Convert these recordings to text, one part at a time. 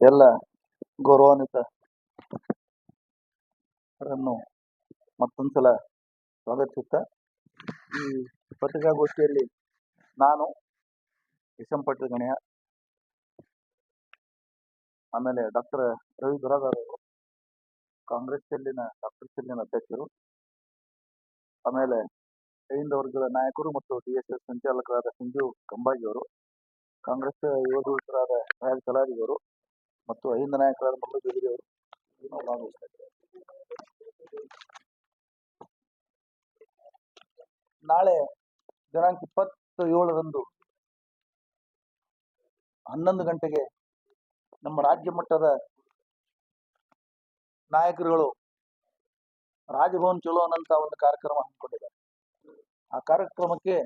ಎಲ್ಲ ಗೌರವಾನ್ವಿತ ರನ್ನು ಮತ್ತೊಂದ್ಸಲ ಸ್ವಾಗತಿಸುತ್ತಾ ಈ ಪತ್ರಿಕಾಗೋಷ್ಠಿಯಲ್ಲಿ ನಾನು ಪಟ್ಟದ ಗಣಯ ಆಮೇಲೆ ಡಾಕ್ಟರ್ ರವಿ ಬಿರಾದಾರ್ ಅವರು, ಕಾಂಗ್ರೆಸ್ ಸೆಲ್ಲಿನ ಡಾಕ್ಟರ್ ಸೆಲ್ಲಿನ ಅಧ್ಯಕ್ಷರು, ಆಮೇಲೆ ಅಹಿಂದ ವರ್ಗದ ನಾಯಕರು ಮತ್ತು ಡಿ ಎಸ್ ಎಸ್ ಸಂಚಾಲಕರಾದ ಸಂಜೀವ್ ಕಂಬಾಜಿ ಅವರು ಕಾಂಗ್ರೆಸ್ ಯುವ ದೂತರಾದ ರಾಜ್ ಕಲಾರಿ ಮತ್ತು ಅಹಿಂದ ನಾಯಕರಾದ ಮಲ್ಲು ಬಿದಿರಿ. ನಾಳೆ ದಿನಾಂಕ ಇಪ್ಪತ್ತು ಏಳರಂದು ಹನ್ನೊಂದು ಗಂಟೆಗೆ ನಮ್ಮ ರಾಜ್ಯ ಮಟ್ಟದ ನಾಯಕರುಗಳು ರಾಜಭವನ್ ಚಲೋ ಅನ್ನಂತ ಒಂದು ಕಾರ್ಯಕ್ರಮ ಹಮ್ಮಿಕೊಂಡಿದ್ದಾರೆ ಆ ಕಾರ್ಯಕ್ರಮಕ್ಕೆ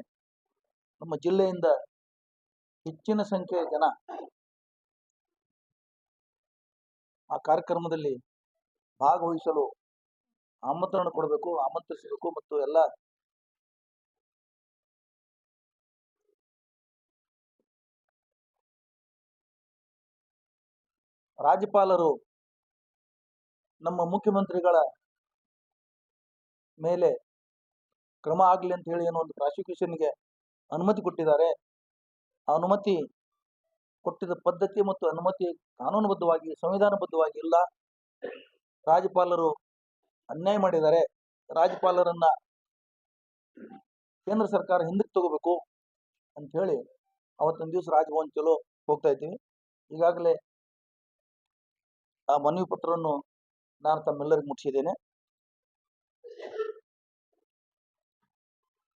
ನಮ್ಮ ಜಿಲ್ಲೆಯಿಂದ ಹೆಚ್ಚಿನ ಸಂಖ್ಯೆಯ ಜನ ಆ ಕಾರ್ಯಕ್ರಮದಲ್ಲಿ ಭಾಗವಹಿಸಲು ಆಮಂತ್ರಣ ಕೊಡಬೇಕು, ಆಮಂತ್ರಿಸಬೇಕು ಮತ್ತು ಎಲ್ಲ ರಾಜ್ಯಪಾಲರು ನಮ್ಮ ಮುಖ್ಯಮಂತ್ರಿಗಳ ಮೇಲೆ ಕ್ರಮ ಆಗಲಿ ಅಂತ ಹೇಳಿ ಏನೋ ಒಂದು ಪ್ರಾಸಿಕ್ಯೂಷನ್ಗೆ ಅನುಮತಿ ಕೊಟ್ಟಿದ್ದಾರೆ. ಅನುಮತಿ ಕೊಟ್ಟಿದ್ದ ಪದ್ಧತಿ ಮತ್ತು ಅನುಮತಿ ಕಾನೂನುಬದ್ಧವಾಗಿ, ಸಂವಿಧಾನಬದ್ಧವಾಗಿ ಇಲ್ಲ ರಾಜ್ಯಪಾಲರು ಅನ್ಯಾಯ ಮಾಡಿದ್ದಾರೆ. ರಾಜ್ಯಪಾಲರನ್ನ ಕೇಂದ್ರ ಸರ್ಕಾರ ಹಿಂದಕ್ಕೆ ತಗೋಬೇಕು ಅಂತ ಹೇಳಿ ಅವತ್ತೊಂದು ದಿವಸ ರಾಜಭವನ್ ಚಲೋ ಹೋಗ್ತಾ ಇದ್ದೀವಿ. ಈಗಾಗಲೇ ಆ ಮನವಿ ಪತ್ರವನ್ನು ನಾನು ತಮ್ಮೆಲ್ಲರಿಗೆ ಮುಟ್ಟಿಸಿದ್ದೇನೆ.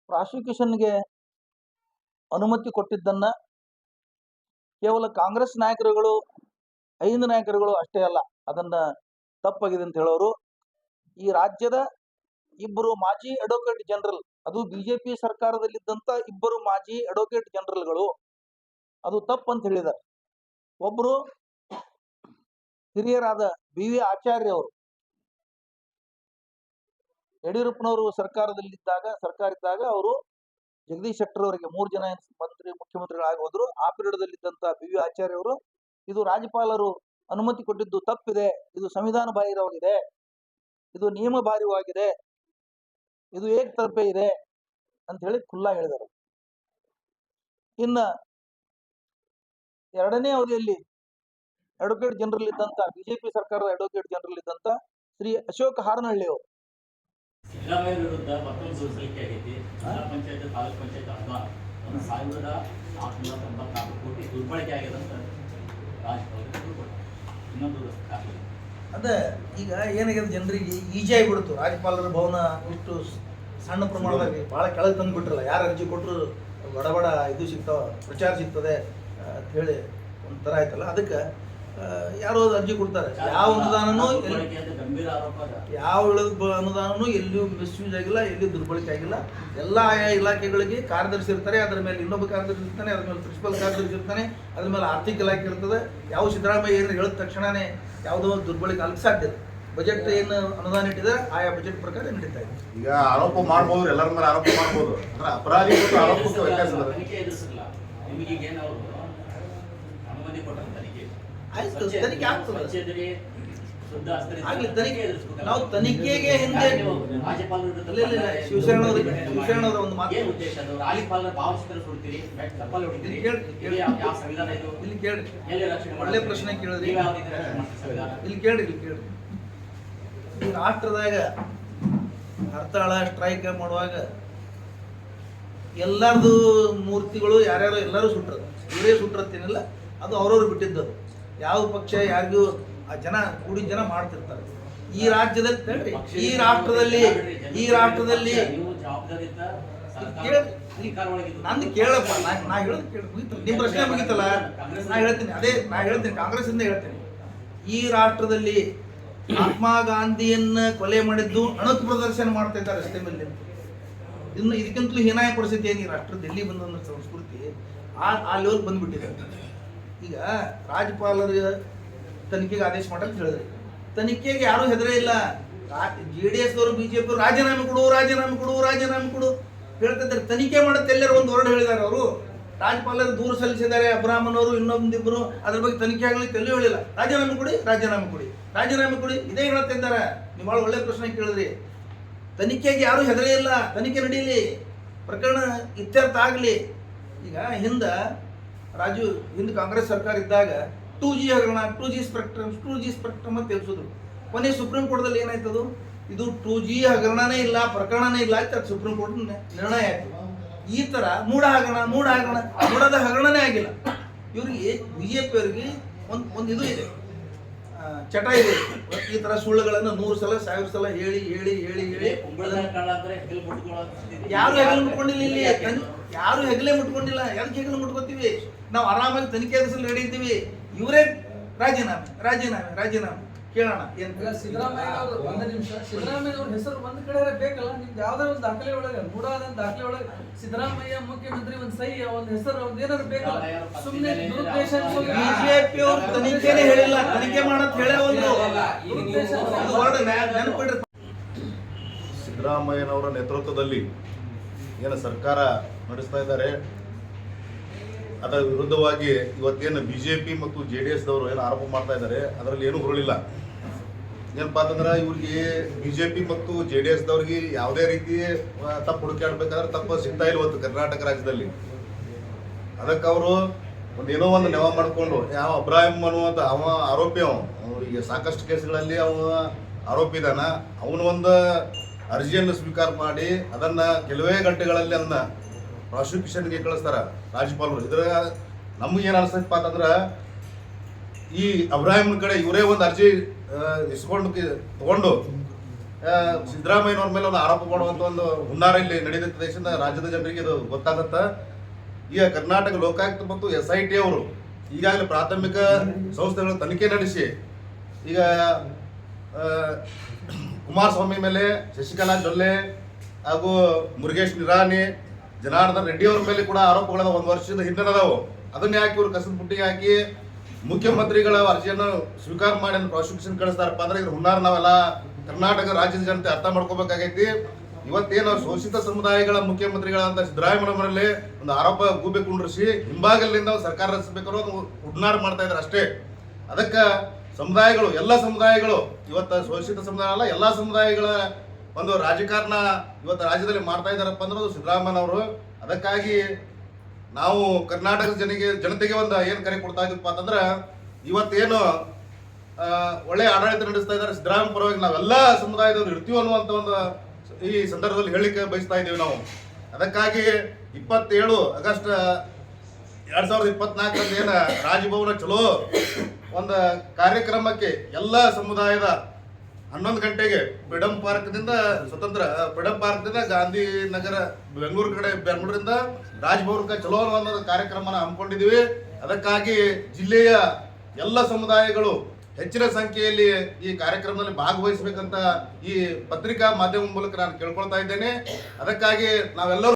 ಪ್ರಾಸಿಕ್ಯೂಷನ್ಗೆ ಅನುಮತಿ ಕೊಟ್ಟಿದ್ದನ್ನ ಕೇವಲ ಕಾಂಗ್ರೆಸ್ ನಾಯಕರುಗಳು, ಐದು ನಾಯಕರುಗಳು ಅಷ್ಟೇ ಅಲ್ಲ, ಅದನ್ನ ತಪ್ಪಾಗಿದೆ ಅಂತ ಹೇಳೋರು. ಈ ರಾಜ್ಯದ ಇಬ್ಬರು ಮಾಜಿ ಅಡ್ವೊಕೇಟ್ ಜನರಲ್ ಅದು ಬಿಜೆಪಿ ಸರ್ಕಾರದಲ್ಲಿದ್ದಂತ ಇಬ್ಬರು ಮಾಜಿ ಅಡ್ವೊಕೇಟ್ ಜನರಲ್ಗಳು ಅದು ತಪ್ಪು ಅಂತ ಹೇಳಿದ್ದಾರೆ. ಒಬ್ರು ಹಿರಿಯರಾದ ಬಿ ವಿ ಆಚಾರ್ಯ ಅವರು. ಯಡಿಯೂರಪ್ಪನವರು ಸರ್ಕಾರದಲ್ಲಿದ್ದಾಗ ಸರ್ಕಾರ ಇದ್ದಾಗ ಅವರು ಜಗದೀಶ್ ಶೆಟ್ಟರ್ ಅವರಿಗೆ ಮೂರು ಜನ ಮಂತ್ರಿ, ಮುಖ್ಯಮಂತ್ರಿಗಳಾಗಿ ಹೋದ್ರು. ಆ ಪೀರಿಯಡ್ದಲ್ಲಿದ್ದಂತ ಬಿ ವಿ ಆಚಾರ್ಯ ಅವರು, ಇದು ರಾಜ್ಯಪಾಲರು ಅನುಮತಿ ಕೊಟ್ಟಿದ್ದು ತಪ್ಪಿದೆ. ಇದು ಸಂವಿಧಾನ ಬಾಹಿರವಾಗಿದೆ. ಇದು ನಿಯಮ ಬಾಹಿರವಾಗಿದೆ. ಇದು ಏಕ್ ತರ್ಪೆ ಇದೆ ಅಂತ ಹೇಳಿ ಖುಲ್ಲಾ ಹೇಳಿದರು. ಇನ್ನ ಎರಡನೇ ಅವಧಿಯಲ್ಲಿ ಅಡ್ವೊಕೇಟ್ ಜನರಲ್ ಇದ್ದಂತ ಬಿಜೆಪಿ ಸರ್ಕಾರದ ಅಡ್ವೊಕೇಟ್ ಜನರಲ್ ಇದ್ದಂತ ಶ್ರೀ ಅಶೋಕ್ ಹಾರನಹಳ್ಳಿ ಅವರು ಪಂಚಾಯತ್, ತಾಲೂಕ್ ಪಂಚಾಯತ್ ಅನುದಾನ ಒಂದು ಸಾವಿರದ ನಾಲ್ಕುನೂರ ತೊಂಬತ್ನಾಲ್ಕು ಕೋಟಿ ದುರ್ಬಳಕೆ ಆಗಿದೆ ಅಂತ ರಾಜ್ಯಪಾಲರು ಇನ್ನೊಂದು ದಾಖಲೆ ಅದೇ, ಈಗ ಏನಾಗಿದೆ ಜನರಿಗೆ ಈಜಿ ಆಗಿಬಿಡ್ತು ರಾಜ್ಯಪಾಲರ ಭವನ ಇಷ್ಟು ಸಣ್ಣ ಪ್ರಮಾಣದಲ್ಲಿ ಭಾಳ ಕೆಳಗೆ ತಂದುಬಿಟ್ರಲ್ಲ ಯಾರು ಅರ್ಜಿ ಕೊಟ್ಟರು ಬಡ ಬಡ ಇದು ಸಿಗ್ತಾವ, ಪ್ರಚಾರ ಸಿಗ್ತದೆ ಅಂತ ಹೇಳಿ ಒಂಥರ ಆಯ್ತಲ್ಲ. ಅದಕ್ಕೆ ಯಾರೋ ಅರ್ಜಿ ಕೊಡ್ತಾರೆ. ಯಾವ ಅನುದಾನನೂ ಎಲ್ಲಿ- ಗಂಭೀರ ಆರೋಪ ಯಾವ ಅನುದಾನನೂ ಎಲ್ಲಿಯೂ ಮಿಸ್ಯೂಸ್ ಆಗಿಲ್ಲ ಎಲ್ಲಿಯೂ ದುರ್ಬಳಕೆ ಆಗಿಲ್ಲ. ಎಲ್ಲ ಆಯಾ ಇಲಾಖೆಗಳಿಗೆ ಕಾರ್ಯದರ್ಶಿ ಇರ್ತಾರೆ ಅದರ ಮೇಲೆ ಇನ್ನೊಬ್ಬ ಕಾರ್ಯದರ್ಶಿ ಇರ್ತಾನೆ ಅದ್ರ ಮೇಲೆ ಪ್ರಿನ್ಸಿಪಲ್ ಕಾರ್ಯದರ್ಶಿ ಇರ್ತಾನೆ ಅದ್ರ ಮೇಲೆ ಆರ್ಥಿಕ ಇಲಾಖೆ ಇರ್ತದೆ. ಯಾವ ಸಿದ್ದರಾಮಯ್ಯ ಏನು ಹೇಳಿದ ತಕ್ಷಣನೇ ಯಾವುದೋ ಒಂದು ದುರ್ಬಳಕೆ ಆಗಲಿಕ್ಕೆ ಸಾಧ್ಯ ಬಜೆಟ್ ಏನು ಅನುದಾನ ಇಟ್ಟಿದೆ ಆಯಾ ಬಜೆಟ್ ಪ್ರಕಾರ ನಡೀತಾ ಇದೆ. ಈಗ ಆರೋಪ ಮಾಡ್ಬೋದು ಎಲ್ಲರ ಮೇಲೆ ಆರೋಪ ಮಾಡ್ಬೋದು. ಅಂದ್ರೆ ಅಪರಾಧಿ ಆರೋಪಕ್ಕೆ ವ್ಯತ್ಯಾಸ ಆಯ್ತು, ತನಿಖೆ ಆಗ್ತದೆ. ಆಗ್ಲಿ, ತನಿಖೆ ನಾವು ತನಿಖೆಗೆ ಹಿಂದೆ ಇಲ್ಲ, ಇಲ್ಲ, ಒಂದು ಮಾತು- ಉದ್ದೇಶ ಇಲ್ಲಿ ಕೇಳಿ, ಕೇಳಿ. ಯಾವ ಯಾವ ಸಂವಿಧಾನ ಇದು? ಇಲ್ಲಿ ಕೇಳಿ ಒಳ್ಳೆ ಪ್ರಶ್ನೆ ಕೇಳಿದ್ರಿ. ಇಲ್ಲಿ ಕೇಳಿ ಇಲ್ಲಿ ಕೇಳಿ ಈ ರಾಷ್ಟ್ರದಾಗ ಹರ್ತಾಳ ಸ್ಟ್ರೈಕ್ ಮಾಡುವಾಗ ಎಲ್ಲಾರ್ದು ಮೂರ್ತಿಗಳು ಯಾರ್ಯಾರು ಎಲ್ಲರೂ ಸುಟ್ರು ಇವರೇ ಸುಟ್ರತ್ತೇನಿಲ್ಲ ಅದು ಅವ್ರವ್ರು ಬಿಟ್ಟಿದ್ದು. ಯಾವ ಪಕ್ಷ ಯಾರಿಗೂ ಆ ಜನ ಕೂಡಿ ಜನ ಮಾಡ್ತಿರ್ತಾರೆ. ಈ ರಾಜ್ಯದಲ್ಲಿ ಈ ರಾಷ್ಟ್ರದಲ್ಲಿ ಈ ರಾಷ್ಟ್ರದಲ್ಲಿ. ನಂದು ಕೇಳಪ್ಪ ನಾ ನಾ ಹೇಳೋದು ಕೇಳಿ ನಿಮ್ಮ ಪ್ರಶ್ನೆ ಮುಗಿತಲ್ಲ? ನಾ ಹೇಳ್ತೀನಿ ಅದೇ ನಾ ಹೇಳ್ತೀನಿ ಕಾಂಗ್ರೆಸ್ಸಿಂದ ಹೇಳ್ತೀನಿ. ಈ ರಾಷ್ಟ್ರದಲ್ಲಿ ಮಹಾತ್ಮ ಗಾಂಧಿಯನ್ನ ಕೊಲೆ ಮಾಡಿದ್ದು ಅಣುಕು ಪ್ರದರ್ಶನ ಮಾಡ್ತಾ ಇದ್ದಾರೆ ರಸ್ತೆ ಮೇಲೆ. ಇನ್ನು ಇದಕ್ಕಿಂತಲೂ ಹೀನಾಯ ಪರಿಸ್ಥಿತಿ ಏನು ಈ ರಾಷ್ಟ್ರ? ಎಲ್ಲಿ ಬಂದ ಸಂಸ್ಕೃತಿ ಆ ಆ ಲೆವೆಲ್ ಬಂದ್ಬಿಟ್ಟಿದೆ. ಈಗ ರಾಜ್ಯಪಾಲರ ತನಿಖೆಗೆ ಆದೇಶ ಮಾಡಲು ಹೇಳಿದ್ರಿ ತನಿಖೆಗೆ ಯಾರು ಹೆದರೇ ಇಲ್ಲ. ಜೆ ಡಿ ಎಸ್ ಅವರು ಬಿಜೆಪಿ ರಾಜೀನಾಮೆ ಕೊಡು ರಾಜೀನಾಮೆ ಕೊಡು ರಾಜೀನಾಮೆ ಕೊಡು ಹೇಳ್ತಿದ್ದಾರೆ. ತನಿಖೆ ಮಾಡುತ್ತೆ ಎಲ್ಲರೂ ಒಂದು ಹೊರಡು ಹೇಳಿದ್ದಾರೆ ಅವರು. ರಾಜ್ಯಪಾಲರು ದೂರು ಸಲ್ಲಿಸಿದ್ದಾರೆ ಅಬ್ರಾಹ್ಮಣವರು ಇನ್ನೊಂದಿಬ್ಬರು ಅದ್ರ ಬಗ್ಗೆ ತನಿಖೆ ಆಗಲಿ ಎಲ್ಲೂ ಹೇಳಿಲ್ಲ. ರಾಜೀನಾಮೆ ಕೊಡಿ ರಾಜೀನಾಮೆ ಕೊಡಿ ರಾಜೀನಾಮೆ ಕೊಡಿ, ಇದೇ ಹೇಳ್ತಿದ್ದಾರೆ ನೀವು ಭಾಳ ಒಳ್ಳೆ ಪ್ರಶ್ನೆ ಕೇಳಿದ್ರಿ. ತನಿಖೆಗೆ ಯಾರೂ ಹೆದರೇ ಇಲ್ಲ. ತನಿಖೆ ನಡೀಲಿ. ಪ್ರಕರಣ ಇತ್ಯರ್ಥ ಆಗಲಿ. ಈಗ ಹಿಂದೆ ರಾಜು, ಹಿಂದೆ ಕಾಂಗ್ರೆಸ್ ಸರ್ಕಾರ ಇದ್ದಾಗ ಟೂ ಜಿ ಹಗರಣ two G spectrum two G spectrum ಅಂತ ತಿಳಿಸಿದ್ರು ಕೊನೆ ಸುಪ್ರೀಂ ಕೋರ್ಟ್ದಲ್ಲಿ ಏನಾಯ್ತದು ಇದು ಟೂ ಜಿ ಹಗರಣನೇ ಇಲ್ಲ, ಪ್ರಕರಣನೇ ಇಲ್ಲ ಅಂತ ಸುಪ್ರೀಂ ಕೋರ್ಟ್ ನಿರ್ಣಯ ಆಯ್ತು. ಈ ತರ ಮೂಢ ಹಗರಣ ಮೂಢ ಹಗರಣ ಮೂಡದ ಹಗರಣನೇ ಆಗಿಲ್ಲ. ಇವರಿಗೆ ಬಿಜೆಪಿ ಅವರಿಗೆ ಒಂದು ಒಂದು ಇದು ಇದೆ. ಚಟ ಇದೆ. ಈ ತರ ಸುಳ್ಳುಗಳನ್ನ ನೂರು ಸಲ ಸಾವಿರ ಸಲ ಹೇಳಿ ಹೇಳಿ ಹೇಳಿ ಹೇಳಿ ಯಾರು ಹೆಗಲು ಮುಟ್ಕೊಂಡಿಲ್ಲ ಇಲ್ಲಿ? ಯಾರು ಹೆಗಲೇ ಮುಟ್ಕೊಂಡಿಲ್ಲ? ಯಾಕೆ ಹೆಗಲು ಮುಟ್ಕೋತೀವಿ? ನಾವು ಆರಾಮಾಗಿ ತನಿಖೆ ಹೆಸರು ನಡೀತೀವಿ ಇವರೇ ರಾಜೀನಾಮೆ ರಾಜೀನಾಮೆ ರಾಜೀನಾಮೆ. ಕೇಳೋಣ. ಏನ್ ಸಿದ್ದರಾಮಯ್ಯ ಅವರು ಒಂದೇ ನಿಮಿಷ. ಸಿದ್ದರಾಮಯ್ಯ ಅವ್ರ ಹೆಸರು ಒಂದ್ ಕಡೆ ಬೇಕಲ್ಲ? ನಿಮ್ದು ಯಾವ್ದಾರ ಒಂದು ದಾಖಲೆ ಒಳಗೆ ಮೂಡಾದ ದಾಖಲೆ ಒಳಗೆ ಸಿದ್ದರಾಮಯ್ಯ ಮುಖ್ಯಮಂತ್ರಿ ಒಂದು ಸಹಿ ಒಂದ್ ಹೆಸರು ಒಂದ್ ಏನಾದ್ರು ಬೇಕಲ್ಲ ಸುಮ್ನೆ ದುರುದ್ದೇಶ ಬಿಜೆಪಿ ಅವರು ತನಿಖೆನೇ ಹೇಳಿಲ್ಲ. ತನಿಖೆ ಮಾಡತ್ ಹೇಳೇ ಒಂದು ನೆನಪಿಡ್ರಿ. ಸಿದ್ದರಾಮಯ್ಯನವರ ನೇತೃತ್ವದಲ್ಲಿ ಏನು ಸರ್ಕಾರ ನಡೆಸ್ತಾ ಇದ್ದಾರೆ? ಅದರ ವಿರುದ್ಧವಾಗಿ ಇವತ್ತೇನು ಬಿ ಜೆ ಪಿ ಮತ್ತು ಜೆ ಡಿ ಎಸ್ದವರು ಏನು ಆರೋಪ ಮಾಡ್ತಾ ಇದ್ದಾರೆ? ಅದರಲ್ಲಿ ಏನೂ ಹೊರಳಿಲ್ಲ. ಏನಪ್ಪಾ ಅಂತಂದ್ರೆ ಇವ್ರಿಗೆ ಬಿ ಜೆ ಪಿ ಮತ್ತು ಜೆ ಡಿ ಎಸ್ದವ್ರಿಗೆ ಯಾವುದೇ ರೀತಿ ತಪ್ಪು ಹುಡುಕಾಡ್ಬೇಕಾದ್ರೆ ತಪ್ಪು ಸಿಗ್ತಾ ಇಲ್ಲ ಇವತ್ತು ಕರ್ನಾಟಕ ರಾಜ್ಯದಲ್ಲಿ. ಅದಕ್ಕೆ ಅವರು ಒಂದು ಏನೋ ಒಂದು ನೆವ ಮಾಡಿಕೊಂಡು ಯಾವ ಅಬ್ರಾಹಿಂ ಅನ್ನುವಂಥ ಅವ ಆರೋಪಿ ಅವ. ಅವರಿಗೆ ಸಾಕಷ್ಟು ಕೇಸ್ಗಳಲ್ಲಿ ಅವ ಆರೋಪಿ ಇದಾನ. ಅವನು ಒಂದು ಅರ್ಜಿಯನ್ನು ಸ್ವೀಕಾರ ಮಾಡಿ ಅದನ್ನ ಕೆಲವೇ ಗಂಟೆಗಳಲ್ಲಿ ಅದನ್ನ ಪ್ರಾಸಿಕ್ಯೂಷನ್ಗೆ ಕಳಿಸ್ತಾರ ರಾಜ್ಯಪಾಲರು. ಇದ್ರ ನಮ್ಗೆ ಅನಿಸ್ತಪ್ಪ ಅಂತಂದ್ರೆ ಈ ಅಬ್ರಾಹಿಂ ಕಡೆ ಇವರೇ ಒಂದು ಅರ್ಜಿ ಇಸ್ಕೊಂಡು ತಗೊಂಡು ಸಿದ್ದರಾಮಯ್ಯನವ್ರ ಮೇಲೆ ಒಂದು ಆರೋಪ ಮಾಡುವಂತ ಒಂದು ಹುನ್ನಾರ ಇಲ್ಲಿ ನಡೆಯುತ್ತೆ ದೇಶದ ರಾಜ್ಯದ ಜನರಿಗೆ ಇದು ಗೊತ್ತಾಗತ್ತ? ಈಗ ಕರ್ನಾಟಕ ಲೋಕಾಯುಕ್ತ ಮತ್ತು ಎಸ್ ಐ ಟಿ ಅವರು ಈಗಾಗಲೇ ಪ್ರಾಥಮಿಕ ಸಂಸ್ಥೆಗಳ ತನಿಖೆ ನಡೆಸಿ, ಈಗ ಕುಮಾರಸ್ವಾಮಿ ಮೇಲೆ ಶಶಿಕಲಾ ಜೊಲ್ಲೆ ಹಾಗೂ ಮುರುಗೇಶ್ ನಿರಾನಿ ಜನಾರ್ದನ್ ರೆಡ್ಡಿ ಅವರ ಮೇಲೆ ಕೂಡ ಆರೋಪಗಳ ಒಂದು ವರ್ಷದ ಹಿಂದೆ ಅದಾವು ಅದನ್ನ ಯಾಕೆ ಇವರು ಕಸದ ಬುಟ್ಟಿಗೆ ಹಾಕಿ ಮುಖ್ಯಮಂತ್ರಿಗಳ ಅರ್ಜಿಯನ್ನು ಸ್ವೀಕಾರ ಮಾಡಿ ಪ್ರಾಸಿಕ್ಯೂಷನ್ ಕಳಿಸ್ತಾರಪ್ಪ ಅಂದ್ರೆ ಇದ್ರ ಹುನ್ನಾರ ನಾವೆಲ್ಲ ಕರ್ನಾಟಕ ರಾಜ್ಯದ ಜನತೆ ಅರ್ಥ ಮಾಡ್ಕೋಬೇಕಾಗೈತಿ. ಇವತ್ತೇನು ಶೋಷಿತ ಸಮುದಾಯಗಳ ಮುಖ್ಯಮಂತ್ರಿಗಳಂತ ಸಿದ್ದರಾಮಯ್ಯ ಮನೆಯಲ್ಲಿ ಒಂದು ಆರೋಪ ಗೂಬೆ ಕುಂಡ್ರಿಸಿ ಹಿಂಭಾಗಲಿಂದ ಸರ್ಕಾರ ರಚಿಸಬೇಕು ಅನ್ನೋ ಒಂದು ಹುನ್ನಾರ ಮಾಡ್ತಾ ಇದ್ದಾರೆ ಅಷ್ಟೇ. ಅದಕ್ಕೆ ಸಮುದಾಯಗಳು, ಎಲ್ಲ ಸಮುದಾಯಗಳು, ಇವತ್ತು ಶೋಷಿತ ಸಮುದಾಯ ಅಲ್ಲ, ಎಲ್ಲ ಸಮುದಾಯಗಳ ಒಂದು ರಾಜಕಾರಣ ಇವತ್ತು ರಾಜ್ಯದಲ್ಲಿ ಮಾಡ್ತಾ ಇದ್ದಾರಪ್ಪ ಅಂದ್ರೆ ಅದು ಸಿದ್ದರಾಮಯ್ಯನವರು. ಅದಕ್ಕಾಗಿ ನಾವು ಕರ್ನಾಟಕ ಜನಿಗೆ, ಜನತೆಗೆ ಒಂದು ಏನು ಕರೆ ಕೊಡ್ತಾ ಇದ್ದೀವಪ್ಪ ಅಂತಂದ್ರೆ, ಇವತ್ತೇನು ಒಳ್ಳೆ ಆಡಳಿತ ನಡೆಸ್ತಾ ಇದ್ದಾರೆ, ಸಿದ್ದರಾಮಯ್ಯ ಪರವಾಗಿ ನಾವೆಲ್ಲ ಸಮುದಾಯದವ್ರು ಇರ್ತೀವಿ ಅನ್ನುವಂಥ ಒಂದು ಈ ಸಂದರ್ಭದಲ್ಲಿ ಹೇಳಿಕೆ ಬಯಸ್ತಾ ಇದ್ದೀವಿ ನಾವು. ಅದಕ್ಕಾಗಿ ಇಪ್ಪತ್ತೇಳು ಆಗಸ್ಟ್, ಎರಡು ಸಾವಿರದ ಇಪ್ಪತ್ನಾಲ್ಕರಲ್ಲಿ ಏನ ರಾಜಭವನ ಚಲೋ ಒಂದು ಕಾರ್ಯಕ್ರಮಕ್ಕೆ ಎಲ್ಲ ಸಮುದಾಯದ ಹನ್ನೊಂದು ಗಂಟೆಗೆ ಫ್ರೀಡಂ ಪಾರ್ಕ್ನಿಂದ ಸ್ವತಂತ್ರ ಫ್ರೀಡಂ ಪಾರ್ಕ್ನಿಂದ ಗಾಂಧಿ ನಗರ ಬೆಂಗಳೂರು ಕಡೆ ಬೆಂಗಳೂರಿಂದ ರಾಜಭವನಕ್ಕೆ ಚಲೋ ಅನ್ನೋ ಕಾರ್ಯಕ್ರಮನ ಹಮ್ಮಿಕೊಂಡಿದ್ದೀವಿ. ಅದಕ್ಕಾಗಿ ಜಿಲ್ಲೆಯ ಎಲ್ಲ ಸಮುದಾಯಗಳು ಹೆಚ್ಚಿನ ಸಂಖ್ಯೆಯಲ್ಲಿ ಈ ಕಾರ್ಯಕ್ರಮದಲ್ಲಿ ಭಾಗವಹಿಸಬೇಕಂತ ಈ ಪತ್ರಿಕಾ ಮಾಧ್ಯಮ ಮೂಲಕ ನಾನು ಕೇಳ್ಕೊಳ್ತಾ ಇದ್ದೇನೆ. ಅದಕ್ಕಾಗಿ ನಾವೆಲ್ಲರೂ